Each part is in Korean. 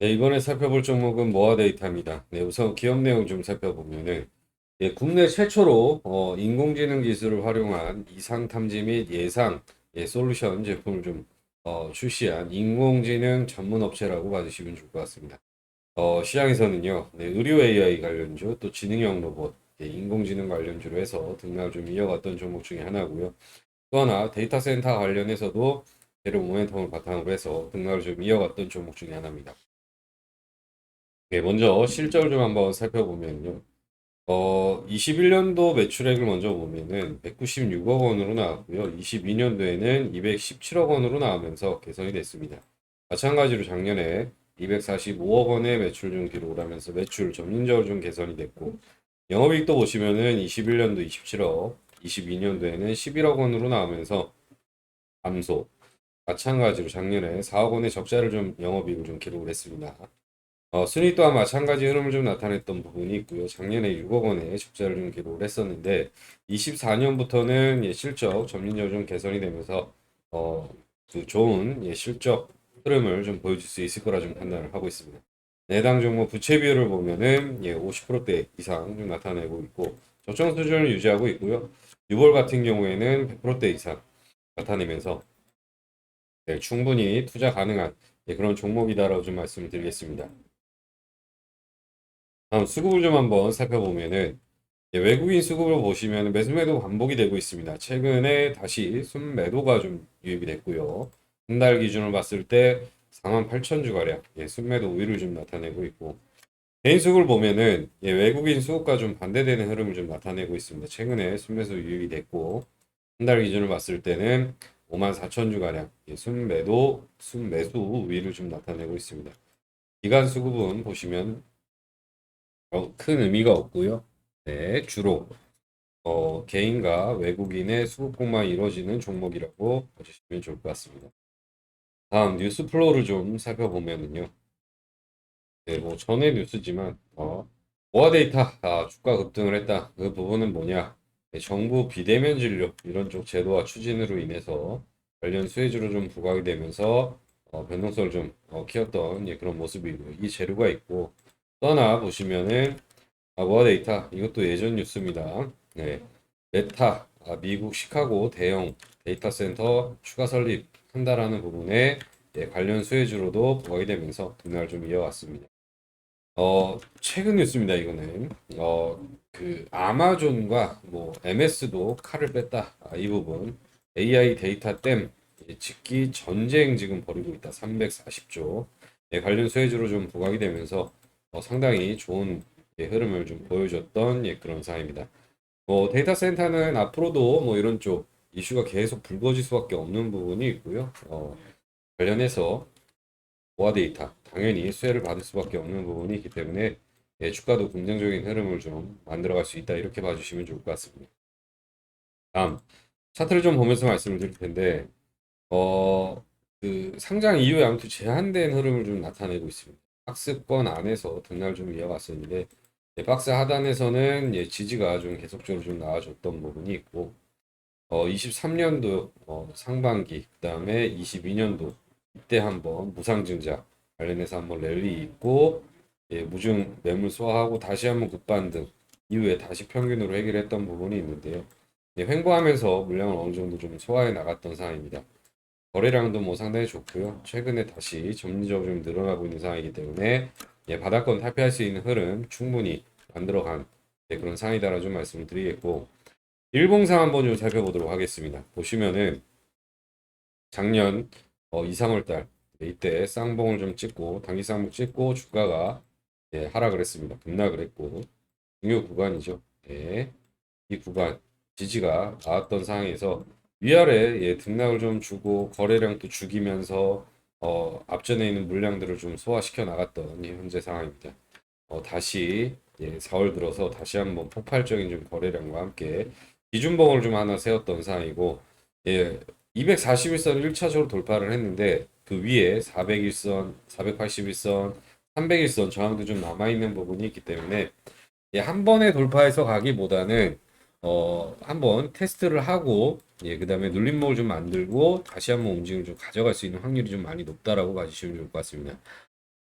네, 이번에 살펴볼 종목은 모아 데이터입니다. 네, 우선 기업 내용 좀 살펴보면은 예, 국내 최초로 어, 인공지능 기술을 활용한 이상 탐지 및 예상 예, 솔루션 제품을 좀 어, 출시한 인공지능 전문 업체라고 봐주시면 좋을 것 같습니다. 어, 시장에서는요, 네, 의료 AI 관련주, 또 지능형 로봇, 예, 인공지능 관련주로 해서 등락을 좀 이어갔던 종목 중에 하나고요. 또 하나 데이터 센터 관련해서도 제로 모멘텀을 바탕으로 해서 등락을 좀 이어갔던 종목 중에 하나입니다. 네, 먼저 실적을 좀 한번 살펴보면요. 어, 21년도 매출액을 먼저 보면은 196억 원으로 나왔고요. 22년도에는 217억 원으로 나오면서 개선이 됐습니다. 마찬가지로 작년에 245억 원의 매출 좀 기록을 하면서 매출 점진적으로 좀 개선이 됐고 영업이익도 보시면은 21년도 27억, 22년도에는 11억 원으로 나오면서 감소. 마찬가지로 작년에 4억 원의 적자를 좀 영업이익을 좀 기록을 했습니다. 어, 순위 또한 마찬가지 흐름을 좀 나타냈던 부분이 있고요. 작년에 6억 원의 적자를 좀 기록을 했었는데 24년부터는 예, 실적 점진적으로 좀 개선이 되면서 어, 그 좋은 예, 실적 흐름을 좀 보여줄 수 있을 거라 좀 판단을 하고 있습니다. 해당 종목 부채 비율을 보면은 예, 50%대 이상 좀 나타내고 있고 적정 수준을 유지하고 있고요. 유볼 같은 경우에는 100%대 이상 나타내면서 네, 충분히 투자 가능한 예, 그런 종목이다라고 좀 말씀을 드리겠습니다. 다음 수급을 좀 한번 살펴보면은 예, 외국인 수급을 보시면 매수매도 반복이 되고 있습니다. 최근에 다시 순매도가 좀 유입이 됐고요. 한달 기준으로 봤을 때 48,000주 가량 예, 순매도 우위를 좀 나타내고 있고 개인 수급을 보면은 예, 외국인 수급과 좀 반대되는 흐름을 좀 나타내고 있습니다. 최근에 순매수 유입이 됐고 한 달 기준으로 봤을 때는 54,000주 가량 예, 순매도 순매수 우위를 좀 나타내고 있습니다. 기간 수급은 보시면 어, 큰 의미가 없고요. 네, 주로 어, 개인과 외국인의 수급공만 이루어지는 종목이라고 보시면 좋을 것 같습니다. 다음 뉴스 플로우를 좀 살펴보면은요. 네, 뭐 전에 뉴스지만 어, 보아 데이터 아, 주가 급등을 했다. 그 부분은 뭐냐? 네, 정부 비대면 진료 이런 쪽 제도와 추진으로 인해서 관련 수혜주로 좀 부각이 되면서 어, 변동성을 좀 어, 키웠던 예, 그런 모습이고 이 재료가 있고 또 하나 보시면은 아, 모아 데이터 이것도 예전 뉴스입니다. 네, 메타 아, 미국 시카고 대형 데이터 센터 추가 설립 한다라는 부분에 예, 관련 수혜주로도 부각이 되면서 등락을 좀 이어왔습니다. 어, 최근 뉴스입니다. 이거는 어, 그 아마존과 뭐 MS도 칼을 뺐다. 아, 이 부분 AI 데이터 댐 예, 짓기 전쟁 지금 벌이고 있다. 340조 예, 관련 수혜주로 좀 부각이 되면서 어, 상당히 좋은 예, 흐름을 좀 보여줬던 예, 그런 상황입니다. 뭐 데이터 센터는 앞으로도 뭐 이런 쪽 이슈가 계속 불거질 수밖에 없는 부분이 있고요. 어, 관련해서 보아 데이터 당연히 수혜를 받을 수밖에 없는 부분이 있기 때문에 예, 주가도 긍정적인 흐름을 좀 만들어갈 수 있다 이렇게 봐주시면 좋을 것 같습니다. 다음 차트를 좀 보면서 말씀을 드릴 텐데 어, 그 상장 이후에 아무튼 제한된 흐름을 좀 나타내고 있습니다. 박스권 안에서 등락을 좀 이어갔었는데 예, 박스 하단에서는 예, 지지가 좀 계속적으로 좀 나와줬던 부분이 있고 어, 23년도 어, 상반기 그 다음에 22년도 이때 한번 무상증자 관련해서 한번 랠리 있고 예, 무중 매물 소화하고 다시 한번 급반등 이후에 다시 평균으로 해결했던 부분이 있는데요. 예, 횡보하면서 물량을 어느 정도 좀 소화해 나갔던 상황입니다. 거래량도 뭐 상당히 좋고요. 최근에 다시 점진적으로 좀 늘어나고 있는 상황이기 때문에 예, 바닥권 탈피할 수 있는 흐름 충분히 만들어간 예, 그런 상황이다라고 좀 말씀을 드리겠고 일봉상 한번 좀 살펴보도록 하겠습니다. 보시면은 작년 어, 2, 3월 달 네, 이때 쌍봉을 좀 찍고 단기 쌍봉 찍고 주가가 예, 하락을 했습니다. 급락을 했고 중요 구간이죠. 예, 이 구간 지지가 나왔던 상황에서 위아래 예, 등락을 좀 주고 거래량도 죽이면서 어, 앞전에 있는 물량들을 좀 소화시켜 나갔던 이 현재 상황입니다. 어, 다시 예, 4월 들어서 다시 한번 폭발적인 좀 거래량과 함께 기준봉을 좀 하나 세웠던 상황이고 예, 241선 1차적으로 돌파를 했는데 그 위에 401선, 481선, 301선 저항도 좀 남아있는 부분이 있기 때문에 예, 한 번에 돌파해서 가기보다는 어, 한번 테스트를 하고 예, 그 다음에 눌림목을 좀 만들고 다시 한번 움직임을 좀 가져갈 수 있는 확률이 좀 많이 높다라고 봐주시면 좋을 것 같습니다.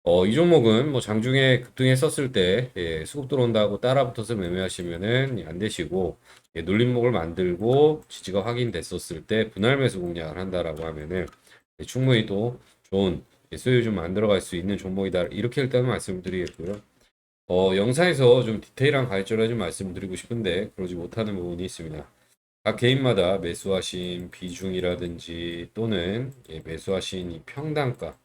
어, 이 종목은 뭐 장중에 급등했었을 때 예, 수급 들어온다고 따라 붙어서 매매하시면은 안 되시고 예, 눌림목을 만들고 지지가 확인됐었을 때 분할 매수 공략을 한다라고 하면은 예, 충분히 또 좋은 예, 수익 좀 만들어갈 수 있는 종목이다 이렇게 일단 말씀드리겠고요. 어, 영상에서 좀 디테일한 가이드를 좀 말씀드리고 싶은데 그러지 못하는 부분이 있습니다. 각 개인마다 매수하신 비중이라든지 또는 예, 매수하신 이 평단가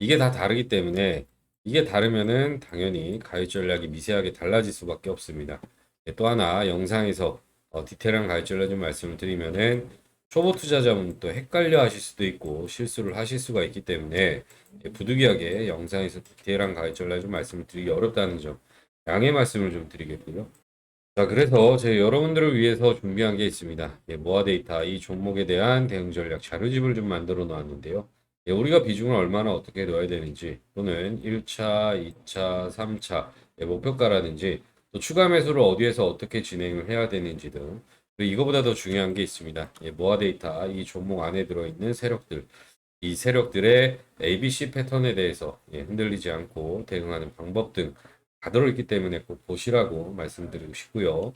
이게 다 다르기 때문에 이게 다르면은 당연히 가입 전략이 미세하게 달라질 수밖에 없습니다. 예, 또 하나 영상에서 어, 디테일한 가입 전략 좀 말씀을 드리면은 초보 투자자분 또 헷갈려 하실 수도 있고 실수를 하실 수가 있기 때문에 예, 부득이하게 영상에서 디테일한 전략 좀 말씀을 드리기 어렵다는 점 양해 말씀을 좀 드리겠고요. 자, 그래서 제 여러분들을 위해서 준비한 게 있습니다. 예, 모아 데이터 이 종목에 대한 대응 전략 자료집을 좀 만들어 놓았는데요. 예, 우리가 비중을 얼마나 어떻게 넣어야 되는지 또는 1차, 2차, 3차 예, 목표가라든지 또 추가 매수를 어디에서 어떻게 진행을 해야 되는지 등 이거보다 더 중요한 게 있습니다. 예, 모아 데이터 이 종목 안에 들어있는 세력들 이 세력들의 ABC 패턴에 대해서 예, 흔들리지 않고 대응하는 방법 등 다 들어있기 때문에 꼭 보시라고 말씀드리고 싶고요.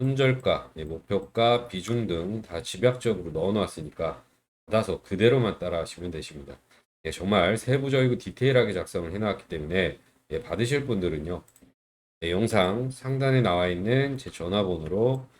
손절가, 예, 목표가, 비중 등 다 집약적으로 넣어놨으니까 받아서 그대로만 따라하시면 되십니다. 예, 정말 세부적이고 디테일하게 작성을 해놨기 때문에 예, 받으실 분들은요. 예, 영상 상단에 나와 있는 제 전화번호로 예,